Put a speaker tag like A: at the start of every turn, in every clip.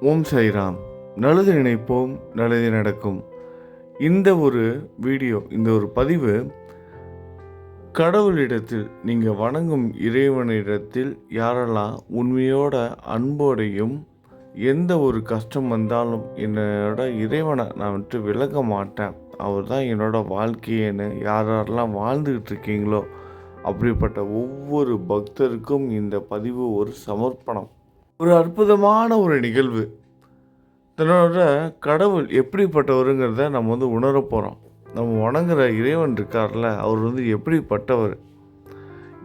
A: ஓம் சைராம் நல்லது நினைப்போம் நல்லது நடக்கும். இந்த ஒரு வீடியோ இந்த ஒரு பதிவு கடவுளிடத்தில் நீங்கள் வணங்கும் இறைவனிடத்தில் யாரெல்லாம் உண்மையோட அன்போடையும் எந்த ஒரு கஷ்டம் வந்தாலும் என்னோட இறைவனை நான் வந்துட்டு விலக மாட்டேன். அவர் தான் என்னோட வாழ்க்கையேன்னு யாரெல்லாம் வாழ்ந்துக்கிட்டு இருக்கீங்களோ அப்படிப்பட்ட ஒவ்வொரு பக்தருக்கும் இந்த பதிவு ஒரு சமர்ப்பணம். ஒரு அற்புதமான ஒரு நிகழ்வு. தன்னோட கடவுள் எப்படிப்பட்டவருங்கிறத நம்ம வந்து உணர போகிறோம் நம்ம வணங்குற இறைவன் இருக்கார்ல அவர் வந்து எப்படிப்பட்டவர்?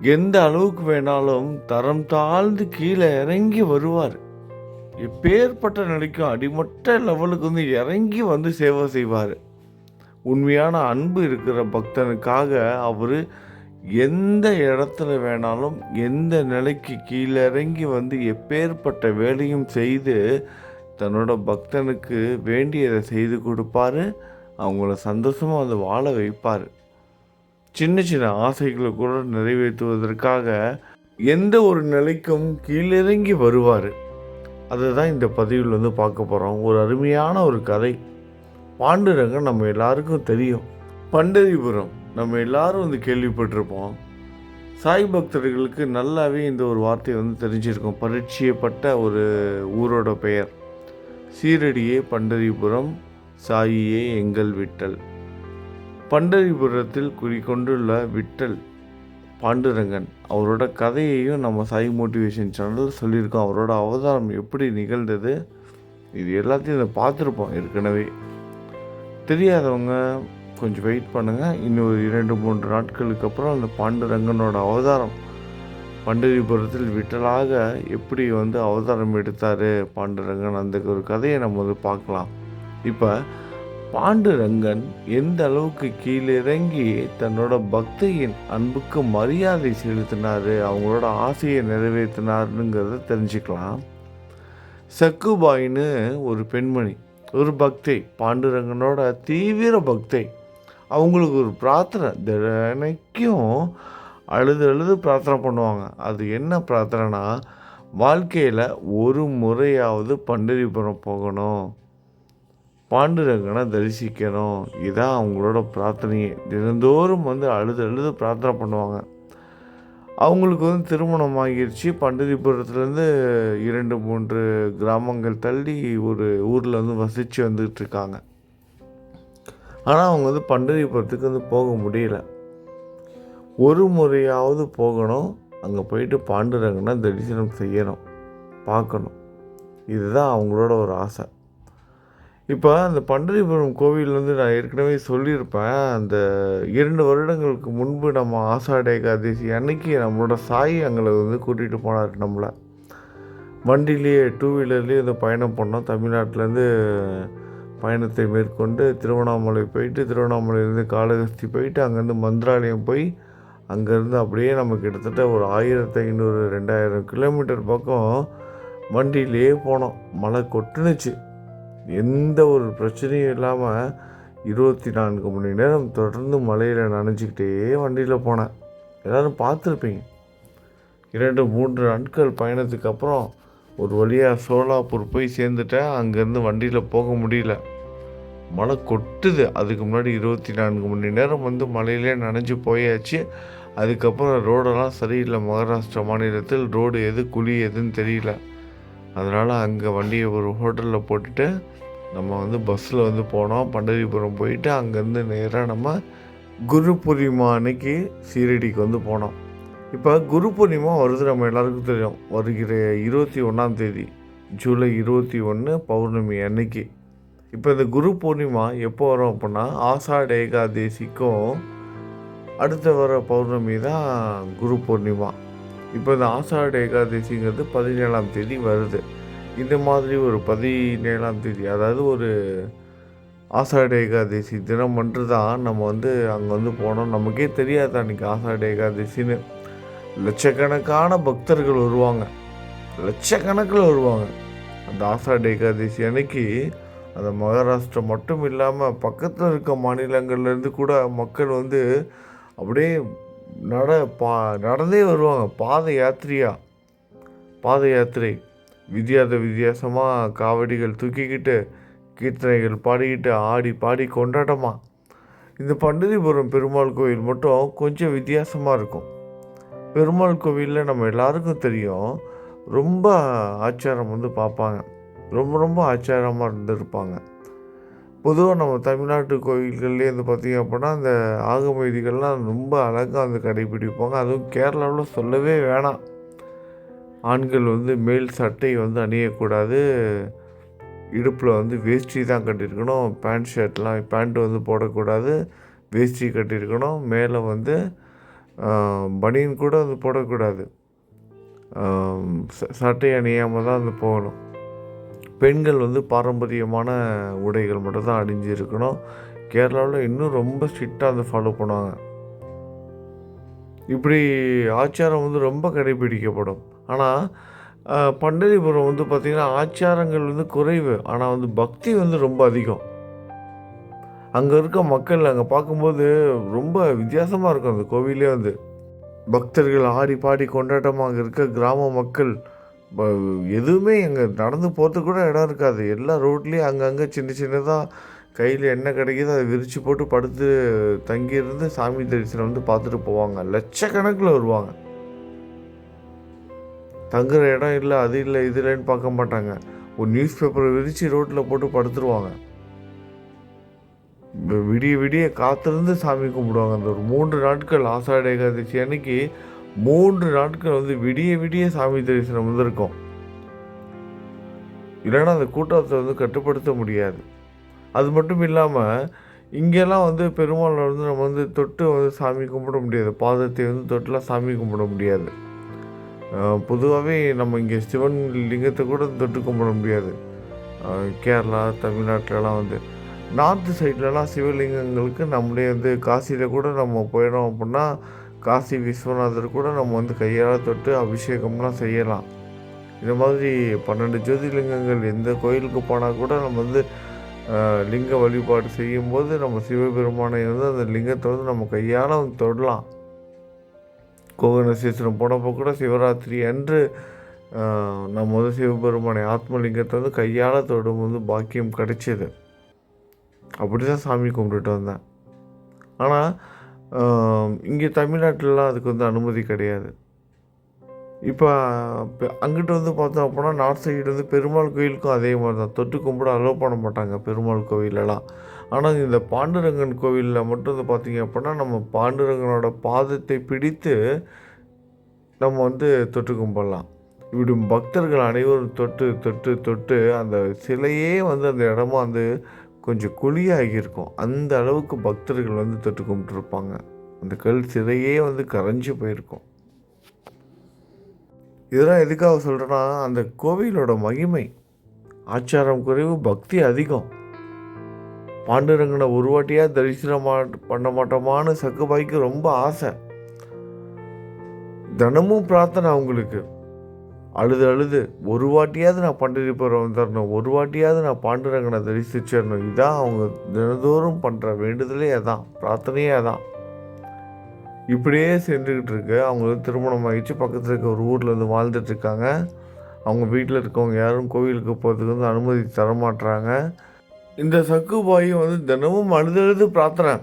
A: எந்த அளவுக்கு வேணாலும் தரம் தாழ்ந்து கீழே இறங்கி வருவார். எப்பேற்பட்ட நிலைக்கும் அடிமட்ட லெவலுக்கு வந்து இறங்கி வந்து சேவை செய்வார். உண்மையான அன்பு இருக்கிற பக்தனுக்காக அவர் எந்த இடத்துல வேணாலும் எந்த நிலைக்கு கீழே இறங்கி வந்து எப்பேற்பட்ட வேலையும் செய்து தன்னோட பக்தனுக்கு வேண்டியதை செய்து கொடுப்பாரு. அவங்கள சந்தோஷமாக வந்து வாழ வைப்பார். சின்ன சின்ன ஆசைகளை கூட நிறைவேற்றுவதற்காக எந்த ஒரு நிலைக்கும் கீழிறங்கி வருவார். அதை தான் இந்த பதிவில் வந்து பார்க்க போகிறோம் ஒரு அருமையான ஒரு கதை. பாண்டுரங்க நம்ம எல்லாருக்கும் தெரியும். பண்டரிபுரம். நம்ம எல்லாரும் வந்து கேள்விப்பட்டிருப்போம். சாய் பக்தர்களுக்கு நல்லாவே இந்த ஒரு வார்த்தை வந்து தெரிஞ்சிருக்கும். பரிச்சயப்பட்ட ஒரு ஊரோட பெயர். சீரடியே பண்டரிபுரம் சாயியே எங்கள் விட்டல். பண்டரிபுரத்தில் குறிக்கொண்டுள்ள விட்டல் பாண்டுரங்கன். அவரோட கதையையும் நம்ம சாய் மோட்டிவேஷன் சேனலில் சொல்லியிருக்கோம். அவரோட அவதாரம் எப்படி நிகழ்ந்தது இது எல்லாத்தையும் இதை பார்த்துருப்போம் ஏற்கனவே. தெரியாதவங்க கொஞ்சம் வெயிட் பண்ணுங்கள் இன்னும் ஒரு இரண்டு மூன்று நாட்களுக்கு அப்புறம் அந்த பாண்டுரங்கனோட அவதாரம் பண்டரிபுரத்தில் விட்டலாக எப்படி வந்து அவதாரம் எடுத்தார் பாண்டுரங்கன் அந்த ஒரு கதையை நம்ம வந்து பார்க்கலாம். இப்போ பாண்டுரங்கன் எந்த அளவுக்கு கீழிறங்கி தன்னோட பக்தியின் அன்புக்கு மரியாதை செலுத்தினார் அவங்களோட ஆசையை நிறைவேற்றினாருங்கிறத தெரிஞ்சுக்கலாம். சக்குபாயின்னு ஒரு பெண்மணி ஒரு பக்தை பாண்டுரங்கனோட தீவிர பக்தை. அவங்களுக்கு ஒரு பிரார்த்தனை. தினைக்கும் அழுது அழுது பிரார்த்தனை பண்ணுவாங்க. அது என்ன பிரார்த்தனைனா வாழ்க்கையில் ஒரு முறையாவது பண்டரிபுரம் போகணும். பாண்டுரங்கனை தரிசிக்கணும். இதான் அவங்களோட பிரார்த்தனையே. தினந்தோறும் வந்து அழுது அழுது பிரார்த்தனை பண்ணுவாங்க. அவங்களுக்கு வந்து திருமணம் ஆகிருச்சு. பண்டரிபுரத்துலேருந்து இரண்டு மூன்று கிராமங்கள் தள்ளி ஒரு ஊரில் வந்து வசித்து வந்துக்கிட்டு இருக்காங்க. ஆனால் அவங்க வந்து பண்டரிபுரத்துக்கு வந்து போக முடியல. ஒரு முறையாவது போகணும். அங்கே போயிட்டு பாண்டுரங்கனை தரிசனம் செய்யணும். பார்க்கணும் இதுதான் அவங்களோட ஒரு ஆசை. இப்போ அந்த பண்டரிபுரம் கோவில் வந்து நான் ஏற்கனவே சொல்லியிருப்பேன். அந்த இரண்டு வருடங்களுக்கு முன்பு நம்ம ஆசாடை ஏகாதசி அன்னைக்கு நம்மளோட சாய் அங்களை வந்து கூட்டிகிட்டு போனார் நம்மளை. வண்டிலேயே டூ வீலர்லேயே வந்து பயணம் பண்ணோம். தமிழ்நாட்டிலேருந்து பயணத்தை மேற்கொண்டு திருவண்ணாமலை போயிட்டு திருவண்ணாமலையிலேருந்து காளகஸ்தி போயிட்டு அங்கேருந்து மந்திராலயம் போய் அங்கேருந்து அப்படியே நம்ம கிட்டத்தட்ட ஒரு ஆயிரத்தி ஐநூறு ரெண்டாயிரம் கிலோமீட்டர் பக்கம் வண்டியிலேயே போனோம். மழை கொட்டுனுச்சு. எந்த ஒரு பிரச்சனையும் இல்லாமல் இருபத்தி நான்கு மணி நேரம் தொடர்ந்து மலையில் நனைஞ்சிக்கிட்டே வண்டியில் போனேன். எல்லோரும் பார்த்துருப்பீங்க. இரண்டு மூன்று நாட்கள் பயணத்துக்கு அப்புறம் ஒரு வழியாக சோலாப்பூர் போய் சேர்ந்துட்டேன் அங்கேருந்து வண்டியில் போக முடியல. மழை கொட்டுது. அதுக்கு முன்னாடி இருபத்தி நான்கு மணி நேரம் வந்து மழையிலே நனைஞ்சு போயாச்சு. அதுக்கப்புறம் ரோடெல்லாம் சரியில்லை. மகாராஷ்டிரா மாநிலத்தில் ரோடு எது குழி எதுன்னு தெரியல. அதனால் அங்கே வண்டியை ஒரு ஹோட்டலில் போட்டுட்டு நம்ம வந்து பஸ்ஸில் வந்து போனோம். பண்டரிபுரம் போயிட்டு அங்கேருந்து நேராக நம்ம குரு அன்னைக்கு சீரடிக்கு வந்து போனோம். இப்போ குரு பூர்ணிமா வருது நம்ம எல்லாருக்கும் தெரியும். வருகிற இருபத்தி ஒன்றாம் தேதி ஜூலை இருபத்தி ஒன்று பௌர்ணமி அன்னைக்கு. இப்போ இந்த குரு பூர்ணிமா எப்போ வரும் அப்படின்னா ஆஷாட ஏகாதேசிக்கும் அடுத்த வர பௌர்ணமி தான் குரு பூர்ணிமா. இப்போ இந்த ஆஷாட ஏகாதசிங்கிறது பதினேழாம் தேதி வருது. இந்த மாதிரி ஒரு பதினேழாம் தேதி அதாவது ஒரு ஆஷாட ஏகாதசி தினம் அன்று தான் நம்ம வந்து அங்கே வந்து போனோம். நமக்கே தெரியாது அன்றைக்கி ஆஷாட ஏகாதசின்னு. லட்சக்கணக்கான பக்தர்கள் வருவாங்க. லட்சக்கணக்கில் வருவாங்க. அந்த ஆசாட ஏகாதசி அன்னைக்கு அந்த மகாராஷ்டிரா மட்டும் இல்லாமல் பக்கத்தில் இருக்க மாநிலங்கள்லேருந்து கூட மக்கள் வந்து அப்படியே நட பா நடந்தே வருவாங்க. பாத யாத்திரையா? பாத யாத்திரை. வித்தியாச வித்தியாசமாக காவடிகள் தூக்கிக்கிட்டு கீர்த்தனைகள் பாடிக்கிட்டு ஆடி பாடி கொண்டாட்டமாக இந்த பண்டரிபுரம் பெருமாள் கோயில் மட்டும் கொஞ்சம் வித்தியாசமாக இருக்கும். பெருமாள் கோவிலில் நம்ம எல்லாருக்கும் தெரியும். ரொம்ப ஆச்சாரம் வந்து பார்ப்பாங்க ரொம்ப ரொம்ப ஆச்சாரமாக இருந்திருப்பாங்க. பொதுவாக நம்ம தமிழ்நாட்டு கோயில்கள்லேயே வந்து பார்த்திங்க அப்படின்னா அந்த ஆகம விதிகள்லாம் ரொம்ப அழகாக வந்து கடைபிடிப்பாங்க. அதுவும் கேரளாவில் சொல்லவே வேணாம். ஆண்கள் வந்து மேல் சட்டை வந்து அணியக்கூடாது. இடுப்பில் வந்து வேஷ்டி தான் கட்டியிருக்கணும். பேண்ட் ஷர்ட்லாம் பேண்ட் வந்து போடக்கூடாது. வேஷ்டி கட்டியிருக்கணும். மேலே வந்து பனியன் கூட வந்து போடக்கூடாது. ச- சட்டை அணியாமல் தான் வந்து போகணும். பெண்கள் வந்து பாரம்பரியமான உடைகள் மட்டும் தான் அணிஞ்சிருக்கணும். கேரளாவில் இன்னும் ரொம்ப ஸ்ட்ரிக்டாக வந்து ஃபாலோ பண்ணுவாங்க. இப்படி ஆச்சாரம் வந்து ரொம்ப கடைபிடிக்கப்படும். ஆனால் பண்டரிபுரம் வந்து பார்த்திங்கன்னா ஆச்சாரங்கள் வந்து குறைவு. ஆனால் வந்து பக்தி வந்து ரொம்ப அதிகம். அங்கே இருக்க மக்கள் அங்கே பார்க்கும்போது ரொம்ப வித்தியாசமாக இருக்கும் அந்த கோவிலே வந்து. பக்தர்கள் ஆடி பாடி கொண்டாட்டமாக இருக்க கிராம மக்கள் ப- எதுவுமே அங்கே நடந்து போகிறதுக்கு கூட இடம் இருக்காது. எல்லா ரோட்லேயும் அங்கங்கே சின்ன சின்னதாக கையில் என்ன கிடைக்குதோ அதை விரித்து போட்டு படுத்து தங்கியிருந்து சாமி தரிசனம் வந்து பார்த்துட்டு போவாங்க. லட்சக்கணக்கில் வருவாங்க. தங்குற இடம் இல்லை அது இல்லை இது இல்லைன்னு பார்க்க மாட்டாங்க. ஒரு நியூஸ் பேப்பரை விரித்து ரோட்டில் போட்டு படுத்துருவாங்க. விடிய விடிய காத்திருந்து சாமி கும்பிடுவாங்க. அந்த ஒரு மூன்று நாட்கள் ஆசாட ஏகாதசி அன்னைக்கு மூன்று நாட்கள் வந்து விடிய விடிய சாமி தரிசனம் வந்து இருக்கும் இல்லைன்னா அந்த கூட்டத்தை வந்து கட்டுப்படுத்த முடியாது. அது மட்டும் இல்லாமல் இங்கெல்லாம் வந்து பெருமாளை வந்து நம்ம வந்து தொட்டு வந்து சாமி கும்பிட முடியாது. பாதத்தை வந்து தொட்டுலாம் சாமி கும்பிட முடியாது. பொதுவாகவே நம்ம இங்கே சிவன் லிங்கத்தை கூட தொட்டு கும்பிட முடியாது. கேரளா தமிழ்நாட்டிலலாம் வந்து. நார்த்து சைட்லலாம் சிவலிங்கங்களுக்கு நம்மளே வந்து காசியில் கூட நம்ம போயிடும் அப்படின்னா காசி விஸ்வநாதர் கூட நம்ம வந்து கையால் தொட்டு அபிஷேகம்லாம் செய்யலாம். இந்த மாதிரி பன்னெண்டு ஜோதிலிங்கங்கள் எந்த கோயிலுக்கு போனால் கூட நம்ம வந்து லிங்க வழிபாடு செய்யும்போது நம்ம சிவபெருமானை வந்து அந்த லிங்கத்தை வந்து நம்ம கையால் வந்து தொடலாம். கோகனசேஸ்வரம் சீசனம் போனப்போ கூட சிவராத்திரி அன்று நம்ம வந்து சிவபெருமானை ஆத்மலிங்கத்தை வந்து கையால் தொடும் வந்து பாக்கியம் கிடைச்சிது. அப்படி தான் சாமி கும்பிட்டுட்டு வந்தேன். ஆனால் இங்கே தமிழ்நாட்டிலலாம் அதுக்கு வந்து அனுமதி கிடையாது. இப்போ அங்கிட்டு வந்து பார்த்தோம் அப்படின்னா நார்த் சைடு வந்து பெருமாள் கோயிலுக்கும் அதே மாதிரி தான் தொட்டு கும்பிட அலோவ் பண்ண மாட்டாங்க பெருமாள் கோவிலெல்லாம் ஆனால் இந்த பாண்டுரங்கன் கோவிலில் மட்டும் வந்து பார்த்திங்க அப்படின்னா நம்ம பாண்டுரங்கனோட பாதத்தை பிடித்து நம்ம வந்து தொட்டு கும்பிடலாம். இப்படி பக்தர்கள் அனைவரும் தொட்டு தொட்டு தொட்டு அந்த சிலையே வந்து அந்த இடமா வந்து கொஞ்சம் குழியாகி இருக்கும் அந்த அளவுக்கு பக்தர்கள் வந்து தொட்டு கும்பிட்டுருப்பாங்க. அந்த கல் சிறையே வந்து கரைஞ்சு போயிருக்கும். இதெல்லாம் எதுக்காக சொல்கிறேன்னா அந்த கோவிலோட மகிமை. ஆச்சாரம் குறைவு பக்தி அதிகம். பாண்டுரங்கனை ஒரு வாட்டியாக தரிசனம் மா- பண்ண மாட்டோமான்னு சக்குபாய்க்கு ரொம்ப ஆசை. தினமும் பிரார்த்தனை அவங்களுக்கு. அழுது அழுது ஒரு வாட்டியாவது நான் பண்டிரிபுரம் வந்துடணும் ஒரு வாட்டியாவது நான் பாண்டுரங்கனை தரிசிச்சிடணும் இதான் அவங்க தினந்தோறும் பண்ணுற வேண்டுதலே அதான் பிரார்த்தனையே அதான். இப்படியே சென்றுக்கிட்டு இருக்கு. அவங்களுக்கு திருமணம் ஆகிடுச்சு பக்கத்தில் இருக்க ஒரு ஊரில் வந்து வாழ்ந்துட்டுருக்காங்க அவங்க வீட்டில் இருக்கவங்க யாரும் கோவிலுக்கு போகிறதுக்கு வந்து அனுமதி தரமாட்டுறாங்க இந்த சக்குபாயும் வந்து தினமும் அழுது அழுது பிரார்த்தனை.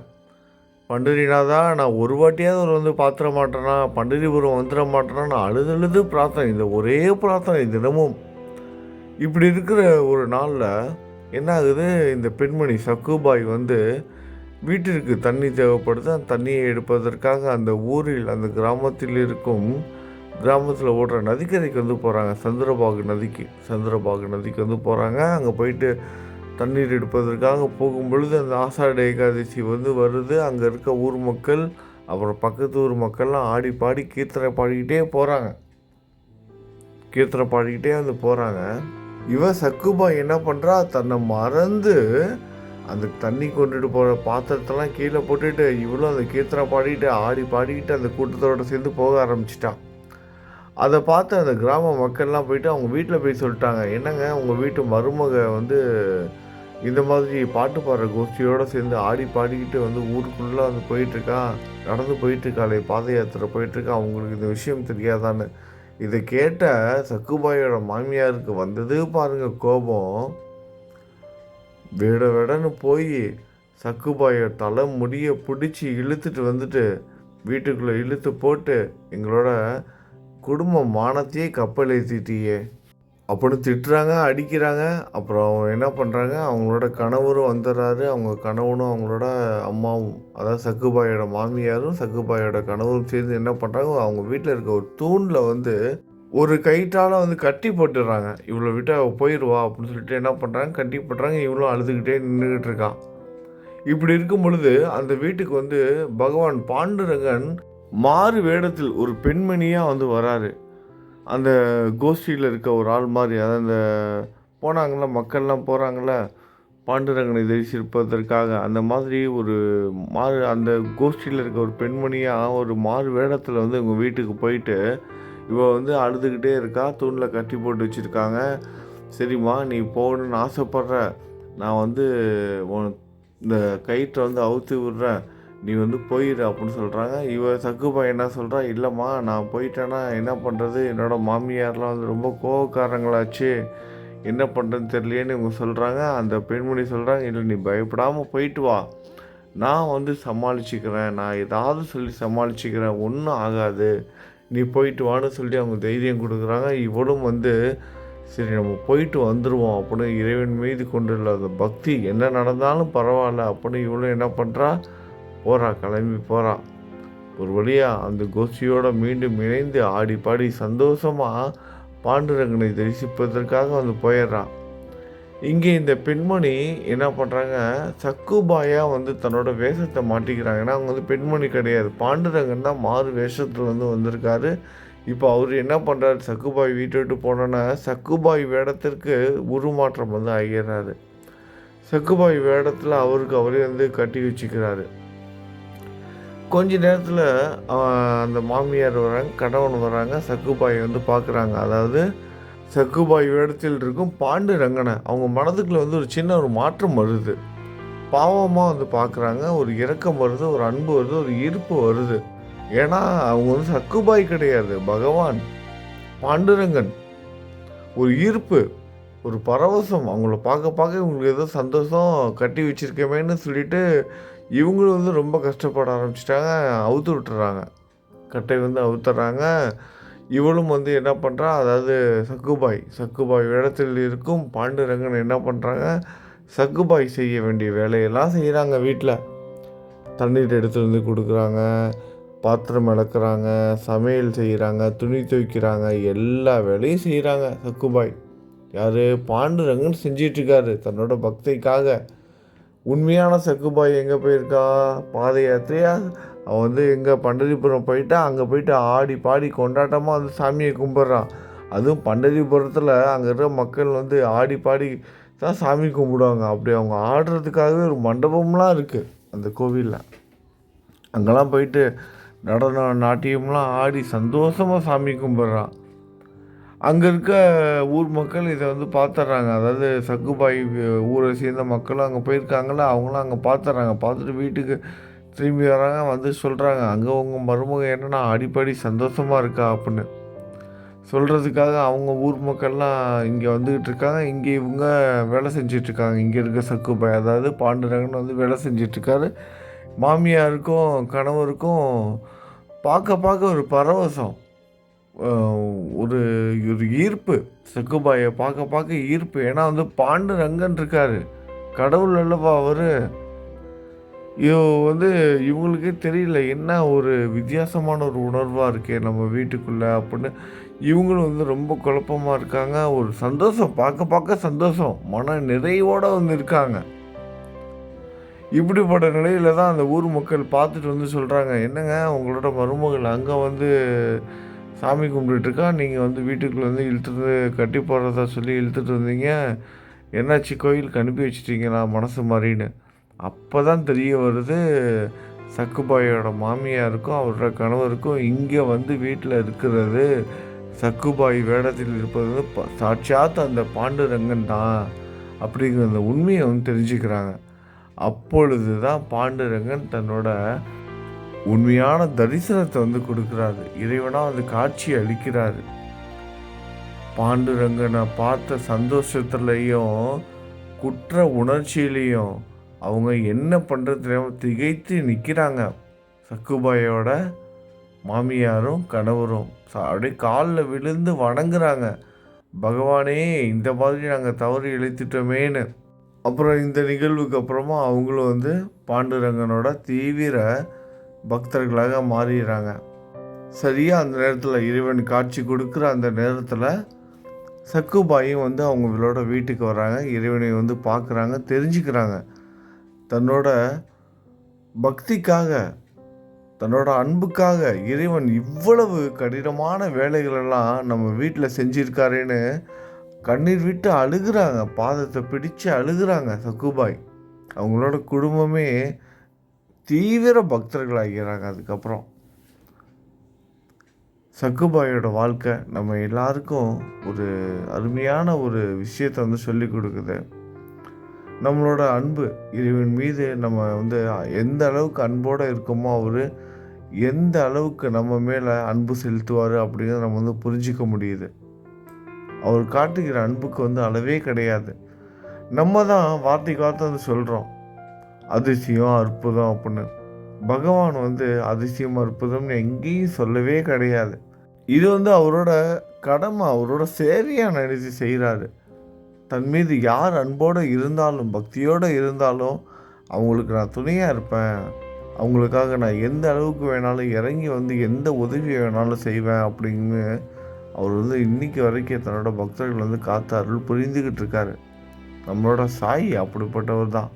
A: பண்டரிநாதா நான் ஒரு வாட்டியாவது அவர் வந்து பாத்திர மாட்டேனா பண்டரிபுரம் வந்துட மாட்டேனா நான் அழுது அழுது பிரார்த்தனை இந்த ஒரே பிரார்த்தனை தினமும். இப்படி இருக்கிற ஒரு நாளில் என்ன ஆகுது இந்த பெண்மணி சக்குபாய் வந்து வீட்டிற்கு தண்ணி தேவைப்படுது. அந்த தண்ணியை எடுப்பதற்காக அந்த ஊரில் அந்த கிராமத்தில் இருக்கும் கிராமத்தில் ஓடுற நதிக்கரைக்கு வந்து போகிறாங்க சந்திரபாகு நதிக்கு சந்திரபாகு நதிக்கு வந்து போகிறாங்க அங்கே போயிட்டு தண்ணீர் எடுப்பதற்காக போகும் பொழுது அந்த ஆசாட ஏகாதசி வந்து வருது. அங்கே இருக்க ஊர் மக்கள் அப்புறம் பக்கத்து ஊர் மக்கள்லாம் ஆடி பாடி கீர்த்தனை பாடிக்கிட்டே போகிறாங்க கீர்த்தனை பாடிக்கிட்டே வந்து போகிறாங்க இவன் சக்குபாய் என்ன பண்ணுறா தன்னை மறந்து அந்த தண்ணி கொண்டுட்டு போகிற பாத்திரத்தெல்லாம் கீழே போட்டுட்டு இவளும் அந்த கீர்த்தனை பாடிக்கிட்டு ஆடி பாடிக்கிட்டு அந்த கூட்டத்தோட சேர்ந்து போக ஆரம்பிச்சிட்டான். அதை பார்த்து அந்த கிராம மக்கள்லாம் போயிட்டு அவங்க வீட்டில் போய் சொல்லிட்டாங்க. என்னங்க உங்கள் வீட்டு மருமக வந்து இந்த மாதிரி பாட்டு பாடுற கோஷ்டியோடு சேர்ந்து ஆடி பாடிக்கிட்டு வந்து ஊருக்குள்ளே வந்து போயிட்டுருக்கான் நடந்து போயிட்டுருக்காளே பாத யாத்திரை போயிட்டுருக்கான் அவங்களுக்கு இந்த விஷயம் தெரியாதான்னு. இதை கேட்ட சக்குபாயோட மாமியாருக்கு வந்தது பாருங்கள் கோபம். விட வேடன்னு போய் சக்குபாய தலை முடிய பிடிச்சி இழுத்துட்டு வந்துட்டு வீட்டுக்குள்ளே இழுத்து போட்டு எங்களோட குடும்ப மானத்தையே கப்பல் ஏற்றிட்டியே அப்படின்னு திட்டுறாங்க அடிக்கிறாங்க. அப்புறம் அவங்க என்ன பண்ணுறாங்க அவங்களோட கணவரும் வந்துடுறாரு அவங்க கணவனும் அவங்களோட அம்மாவும் அதாவது சக்குபாயோட மாமியாரும் சக்குபாயோட கணவரும் சேர்ந்து என்ன பண்ணுறாங்க அவங்க வீட்டில் இருக்க ஒரு தூணில் வந்து ஒரு கயிற்றால் வந்து கட்டி போட்டுடுறாங்க இவ்வளோ விட்டு அவள் போயிடுவா அப்படின்னு சொல்லிட்டு என்ன பண்ணுறாங்க கட்டி போட்டுறாங்க. இவ்வளோ அழுதுகிட்டே நின்றுக்கிட்டு இருக்கான் இப்படி இருக்கும் பொழுது அந்த வீட்டுக்கு வந்து பகவான் பாண்டுரங்கன் மாறு வேடத்தில் ஒரு பெண்மணியாக வந்து வராரு. அந்த கோஷ்டியில் இருக்க ஒரு ஆள் மாதிரி அதாவது அந்த போனாங்கள மக்கள்லாம் போகிறாங்கள பாண்டுரங்கனை தரிசிப்பதற்காக அந்த மாதிரி ஒரு மாறு அந்த கோஷ்டியில் இருக்க ஒரு பெண்மணியாக ஒரு மாறு வேடத்தில் வந்து இவங்க வீட்டுக்கு போயிட்டு இவள் வந்து அழுதுகிட்டே இருக்கா தூணில் கட்டி போட்டு வச்சுருக்காங்க. சரிம்மா நீ போகணுன்னு ஆசைப்பட்ற. நான் வந்து இந்த கயிற்றை வந்து அவுத்து விடுறேன். நீ வந்து போயிடு அப்படின்னு சொல்கிறாங்க இவ சக்குப்பா என்ன சொல்கிறா இல்லைம்மா நான் போயிட்டேன்னா என்ன பண்ணுறது என்னோடய மாமியார்லாம் வந்து ரொம்ப கோவக்காரங்களாச்சு. என்ன பண்ணுறதுன்னு தெரியலையேன்னு இவங்க சொல்கிறாங்க அந்த பெண்மணி சொல்கிறாங்க இல்லை நீ பயப்படாமல் போயிட்டு வா. நான் வந்து சமாளிச்சுக்கிறேன். நான் ஏதாவது சொல்லி சமாளிச்சுக்கிறேன். ஒன்றும் ஆகாது. நீ போயிட்டு வான்னு சொல்லி அவங்க தைரியம் கொடுக்குறாங்க. இவளும் வந்து சரி நம்ம போயிட்டு வந்துடுவோம் அப்படின்னு இறைவன் மீது கொண்டுள்ள அந்த பக்தி என்ன நடந்தாலும் பரவாயில்ல அப்படின்னு இவளும் என்ன பண்ணுறா போகிறா கிளம்பி போகிறா ஒரு வழியாக அந்த கோஷ்டியோட மீண்டும் இணைந்து ஆடி பாடி சந்தோஷமாக பாண்டுரங்கனை தரிசிப்பதற்காக வந்து போயிடுறான் இங்கே இந்த பெண்மணி என்ன பண்ணுறாங்க சக்குபாயாக வந்து தன்னோட வேஷத்தை மாட்டிக்கிறாங்க. ஏன்னா அவங்க வந்து பெண்மணி கிடையாது. பாண்டுரங்கன் தான் மாறு வேஷத்தில் வந்து வந்திருக்காரு. இப்போ அவர் என்ன பண்ணுறாரு சக்குபாய் வீட்டை விட்டு போனோன்னா சக்குபாய் வேடத்திற்கு உருமாற்றம் வந்து ஆகிறாரு சக்குபாய் வேடத்தில் அவருக்கு அவரே வந்து கட்டி வச்சுக்கிறாரு. கொஞ்ச நேரத்தில் அந்த மாமியார் வராங்க கணவன் வராங்க சக்குபாய் வந்து பார்க்குறாங்க அதாவது சக்குபாய் வேடத்தில் இருக்கும் பாண்டு ரங்கனை. அவங்க மனதுக்குள்ள வந்து ஒரு சின்ன ஒரு மாற்றம் வருது. பாவமாக வந்து பார்க்குறாங்க ஒரு இரக்கம் வருது ஒரு அன்பு வருது ஒரு ஈர்ப்பு வருது. ஏன்னா அவங்க வந்து சக்குபாய் கிடையாது. பகவான் பாண்டுரங்கன் ஒரு ஈர்ப்பு ஒரு பரவசம். அவங்கள பார்க்க பார்க்க இவங்களுக்கு ஏதோ சந்தோஷம் கட்டி வச்சிருக்கமேன்னு சொல்லிட்டு இவங்களும் வந்து ரொம்ப கஷ்டப்பட ஆரம்பிச்சிட்டாங்க அவுத்து விட்டுறாங்க. கட்டை வந்து அவுத்துறாங்க. இவளும் வந்து என்ன பண்ணுறா அதாவது சக்குபாய் சக்குபாய் இடத்தில் இருக்கும் பாண்டுரங்கன் என்ன பண்ணுறாங்க சக்குபாய் செய்ய வேண்டிய வேலையெல்லாம் செய்கிறாங்க வீட்டில் தண்ணீர் எடுத்து வந்து கொடுக்குறாங்க பாத்திரம் இழக்கிறாங்க சமையல் செய்கிறாங்க துணி துவைக்கிறாங்க எல்லா வேலையும் செய்கிறாங்க சக்குபாய். யார்? பாண்டுரங்கன் செஞ்சிட்ருக்காரு தன்னோட பக்திக்காக. உண்மையான சக்குபாய் எங்கே போயிருக்கா? பாத யாத்திரையா? அவன் வந்து எங்கே பண்டரிபுரம் போயிட்டா அங்கே போயிட்டு ஆடி பாடி கொண்டாட்டமாக வந்து சாமியை கும்பிட்றான். அதுவும் பண்டரிபுரத்தில் அங்கே இருக்கிற மக்கள் வந்து ஆடி பாடி தான் சாமி கும்பிடுவாங்க. அப்படி அவங்க ஆடுறதுக்காகவே ஒரு மண்டபம்லாம் இருக்குது அந்த கோவிலில். அங்கெல்லாம் போயிட்டு நடன நாட்டியம்லாம் ஆடி சந்தோஷமாக சாமி கும்பிட்றான். அங்கே இருக்க ஊர் மக்கள் இதை வந்து பார்த்துட்றாங்க அதாவது சக்குபாய் ஊரை சேர்ந்த மக்களும் அங்கே போயிருக்காங்கள அவங்களும் அங்கே பார்த்துட்றாங்க பார்த்துட்டு வீட்டுக்கு திரும்பி வராங்க வந்து சொல்கிறாங்க அங்கே உங்கள் மருமக என்னென்னா அடிப்படி சந்தோஷமாக இருக்கா அப்படின்னு. சொல்கிறதுக்காக அவங்க ஊர் மக்கள்லாம் இங்கே வந்துக்கிட்டு இருக்காங்க. இங்கே இவங்க வேலை செஞ்சிட்ருக்காங்க இங்கே இருக்க சக்குபாய் அதாவது பாண்டுரங்கன் வந்து வேலை செஞ்சிட்ருக்காரு மாமியாருக்கும் கணவருக்கும் பார்க்க பார்க்க ஒரு பரவசம். ஒரு ஒரு ஈர்ப்பு செக்குபாயை பார்க்க பார்க்க ஈர்ப்பு. ஏன்னா வந்து பாண்டு ரங்கன் இருக்காரு. கடவுள் அல்லவா அவர்? இவ வந்து இவங்களுக்கே தெரியல என்ன ஒரு வித்தியாசமான ஒரு உணர்வாக இருக்கே நம்ம வீட்டுக்குள்ளே அப்படின்னு. இவங்களும் வந்து ரொம்ப குழப்பமாக இருக்காங்க. ஒரு சந்தோஷம் பார்க்க பார்க்க சந்தோஷம் மன நிறைவோடு வந்து இருக்காங்க. இப்படிப்பட்ட நிலையில் தான் அந்த ஊர் மக்கள் பார்த்துட்டு வந்து சொல்கிறாங்க என்னங்க உங்களோட மருமகள் அங்கே வந்து சாமி கும்பிட்டுருக்கா நீங்கள் வந்து வீட்டுக்குள்ளே வந்து இழுத்துட்டு கட்டி போடுறதா சொல்லி இழுத்துட்டு வந்தீங்க. என்னாச்சு? கோயிலுக்கு அனுப்பி வச்சிட்டிங்களா? மனசு மாதிரின்னு அப்போ தான் தெரிய வருது சக்குபாயோட மாமியாருக்கும் அவரோட கணவருக்கும் இங்கே வந்து வீட்டில் இருக்கிறது சக்குபாய் வேடத்தில் இருப்பது வந்து சாட்சாத் அந்த பாண்டுரங்கன் தான் அப்படிங்கிற அந்த உண்மையை வந்து தெரிஞ்சுக்கிறாங்க. அப்பொழுது தான் பாண்டுரங்கன் தன்னோட உண்மையான தரிசனத்தை வந்து கொடுக்குறாரு. இறைவனாக வந்து காட்சி அளிக்கிறாரு. பாண்டுரங்கனை பார்த்த சந்தோஷத்துலேயும் குற்ற உணர்ச்சியிலையும் அவங்க என்ன பண்ணுறது திகைத்து நிற்கிறாங்க சக்குபாயோட மாமியாரும் கணவரும் அப்படியே காலில் விழுந்து வணங்குறாங்க. பகவானே இந்த மாதிரி நாங்கள் தவறு இழைத்துட்டோமேன்னு. அப்புறம் இந்த நிகழ்வுக்கு அப்புறமா அவங்களும் வந்து பாண்டுரங்கனோட தீவிர பக்தர்களாக மாறிடுறாங்க. சரியாக அந்த நேரத்தில் இறைவன் காட்சி கொடுக்குற அந்த நேரத்தில் சக்குபாயும் வந்து அவங்களோட வீட்டுக்கு வராங்க. இறைவனை வந்து பார்க்குறாங்க தெரிஞ்சுக்கிறாங்க. தன்னோட பக்திக்காக தன்னோட அன்புக்காக இறைவன் இவ்வளவு கடினமான வேலைகளெல்லாம் நம்ம வீட்டில் செஞ்சிருக்காருன்னு கண்ணீர் விட்டு அழுகுறாங்க. பாதத்தை பிடிச்சு அழுகிறாங்க சக்குபாய். அவங்களோட குடும்பமே தீவிர பக்தர்களாகிறாங்க. அதுக்கப்புறம் சக்குபாயோட வாழ்க்கை நம்ம எல்லாருக்கும் ஒரு அருமையான ஒரு விஷயத்தை வந்து சொல்லி கொடுக்குது. நம்மளோட அன்பு இறைவன் மீது நம்ம வந்து எந்த அளவுக்கு அன்போடு இருக்கோமோ அவர் எந்த அளவுக்கு நம்ம மேலே அன்பு செலுத்துவார் அப்படிங்கிறத நம்ம வந்து புரிஞ்சிக்க முடியுது. அவர் காட்டுகிற அன்புக்கு வந்து அளவே கிடையாது. நம்ம தான் வார்த்தைக்கு வார்த்தை வந்து சொல்கிறோம் அதிசயம் அற்புதம் அப்படின்னு. பகவான் வந்து அதிசயம் அற்புதம்னு எங்கேயும் சொல்லவே கிடையாது. இது வந்து அவரோட கடமை அவரோட சேவையாக நினைச்சு செய்கிறாரு தன் மீது யார் அன்போடு இருந்தாலும் பக்தியோடு இருந்தாலும் அவங்களுக்கு நான் துணையாக இருப்பேன். அவங்களுக்காக நான் எந்த அளவுக்கு வேணாலும் இறங்கி வந்து எந்த உதவி வேணாலும் செய்வேன் அப்படின்னு அவர் வந்து இன்னைக்கு வரைக்கும் தன்னோட பக்தர்கள் வந்து காத்து அருள் புரிந்துக்கிட்டு இருக்காரு. நம்மளோட சாய் அப்படிப்பட்டவர் தான்.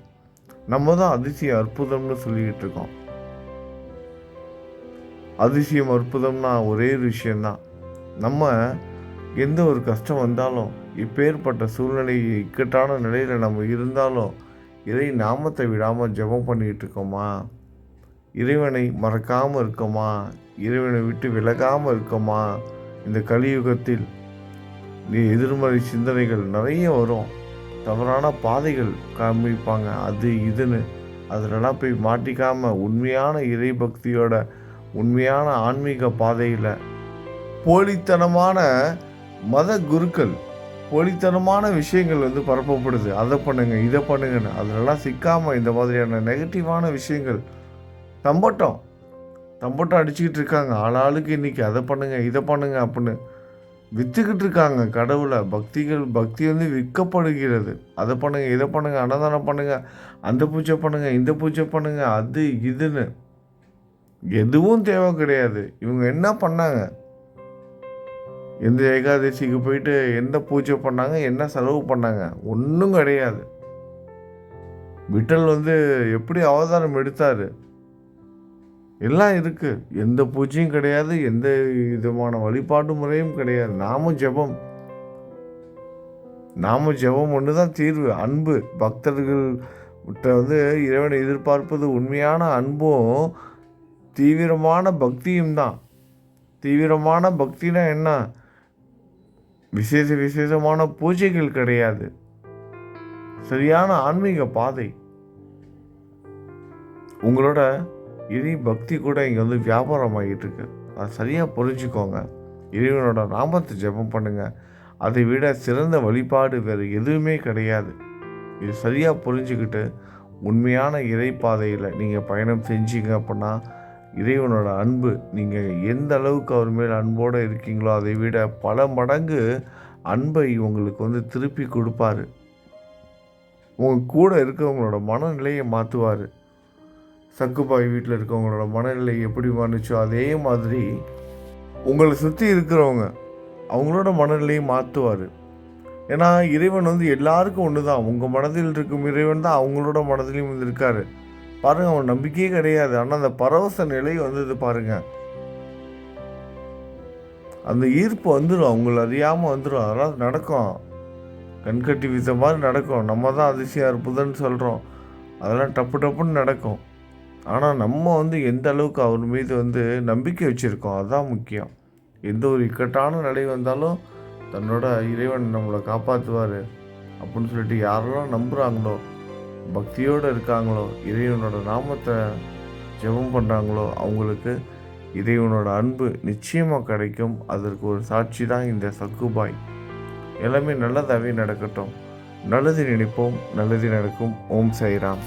A: நம்ம தான் அதிசயம் அற்புதம்னு சொல்லிக்கிட்டு இருக்கோம். அதிசயம் அற்புதம்னா ஒரே ஒரு விஷயந்தான் நம்ம எந்த ஒரு கஷ்டம் வந்தாலும் இப்பேற்பட்ட சூழ்நிலை இக்கட்டான நிலையில் நம்ம இருந்தாலும் இறை நாமத்தை விடாமல் ஜெபம் பண்ணிக்கிட்டு இருக்கோமா? இறைவனை மறக்காமல் இருக்கோமா? இறைவனை விட்டு விலகாமல் இருக்கோமா? இந்த கலியுகத்தில் எதிர்மறை சிந்தனைகள் நிறைய வரும். தவறான பாதைகள் காமிப்பாங்க அது இதுன்னு. அதிலெல்லாம் போய் மாட்டிக்காமல் உண்மையான இறை பக்தியோட உண்மையான ஆன்மீக பாதையில். போலித்தனமான மத குருக்கள் போலித்தனமான விஷயங்கள் வந்து பரப்பப்படுது. அதை பண்ணுங்க இதை பண்ணுங்கன்னு. அதிலெல்லாம் சிக்காமல் இந்த மாதிரியான நெகட்டிவான விஷயங்கள். தம்பட்டம். தம்பட்டம் அடிச்சுக்கிட்டு இருக்காங்க. ஆளாளுக்கு இன்னைக்கு அதை பண்ணுங்கள் இதை பண்ணுங்கள் அப்படின்னு விற்றுக்கிட்டு இருக்காங்க கடவுளை. பக்திகள் பக்தி வந்து விற்கப்படுகிறது. அதை பண்ணுங்க இதை பண்ணுங்க அன்னதானம் பண்ணுங்க அந்த பூஜை பண்ணுங்க இந்த பூஜை பண்ணுங்க அது இதுன்னு. எதுவும் தேவை கிடையாது. இவங்க என்ன பண்ணாங்க? எந்த ஏகாதசிக்கு போயிட்டு எந்த பூஜை பண்ணாங்க என்ன செலவு பண்ணாங்க? ஒன்றும் கிடையாது. விட்டல் வந்து எப்படி அவதாரம் எடுத்தாரு? எல்லாம் இருக்குது எந்த பூஜையும் கிடையாது எந்த விதமான வழிபாட்டு முறையும் கிடையாது. நாமும் ஜெபம். நாம ஜெபம் ஒன்று தான் தீர்வு. அன்பு. பக்தர்கள் வந்து இறைவனை எதிர்பார்ப்பது உண்மையான அன்பும் தீவிரமான பக்தியும் தான். தீவிரமான பக்தினா என்ன? விசேஷ விசேஷமான பூஜைகள் கிடையாது. சரியான ஆன்மீக பாதை. உங்களோட இறை பக்தி கூட இங்கே வந்து வியாபாரம் ஆகிட்டு இருக்கு அதை சரியாக புரிஞ்சுக்கோங்க. இறைவனோட நாமத்தை ஜெபம் பண்ணுங்கள் அதை விட சிறந்த வழிபாடு வேறு எதுவுமே கிடையாது. இது சரியாக புரிஞ்சுக்கிட்டு உண்மையான இறை பாதையில் நீங்கள் பயணம் செஞ்சீங்க அப்படின்னா இறைவனோட அன்பு நீங்கள் எந்த அளவுக்கு அவர் மேல் அன்போடு இருக்கீங்களோ அதை விட பல மடங்கு அன்பை உங்களுக்கு வந்து திருப்பி கொடுப்பாரு. உங்கள் கூட இருக்கிறவங்களோட மனநிலையை மாற்றுவார் சக்குபாய் வீட்டில் இருக்கவங்களோட மனநிலை எப்படி மாறுச்சோ அதே மாதிரி உங்களை சுற்றி இருக்கிறவங்க அவங்களோட மனநிலையை மாற்றுவார் ஏன்னா இறைவன் வந்து எல்லாருக்கும் ஒன்று தான் உங்கள் மனதில் இருக்கும் இறைவன் தான் அவங்களோட மனதிலையும் வந்து இருக்கார். பாருங்கள் அவன் நம்பிக்கையே கிடையாது. ஆனால் அந்த பரவச நிலை வந்தது பாருங்கள் அந்த ஈர்ப்பு வந்துடும் அவங்கள அறியாமல் வந்துடும் அதெல்லாம் நடக்கும். கண்கட்டி வித்த மாதிரி நடக்கும். நம்ம தான் அதிசயம் அற்புதம்னு சொல்கிறோம் அதெல்லாம் டப்பு டப்புன்னு நடக்கும். ஆனால் நம்ம வந்து எந்த அளவுக்கு அவர் மீது வந்து நம்பிக்கை வச்சுருக்கோம் அதுதான் முக்கியம். எந்த ஒரு இக்கட்டான நிலை வந்தாலும் தன்னோட இறைவன் நம்மளை காப்பாற்றுவார் அப்படின்னு சொல்லிட்டு யாரெல்லாம் நம்புகிறாங்களோ பக்தியோடு இருக்காங்களோ இறைவனோட நாமத்தை ஜெபம் பண்ணுறாங்களோ அவங்களுக்கு இறைவனோட அன்பு நிச்சயமாக கிடைக்கும். அதற்கு ஒரு சாட்சி தான் இந்த சக்குபாய். எல்லாமே நல்லதாகவே நடக்கட்டும். நல்லது நினைப்போம் நல்லது நடக்கும். ஓம் சாய்ராம்.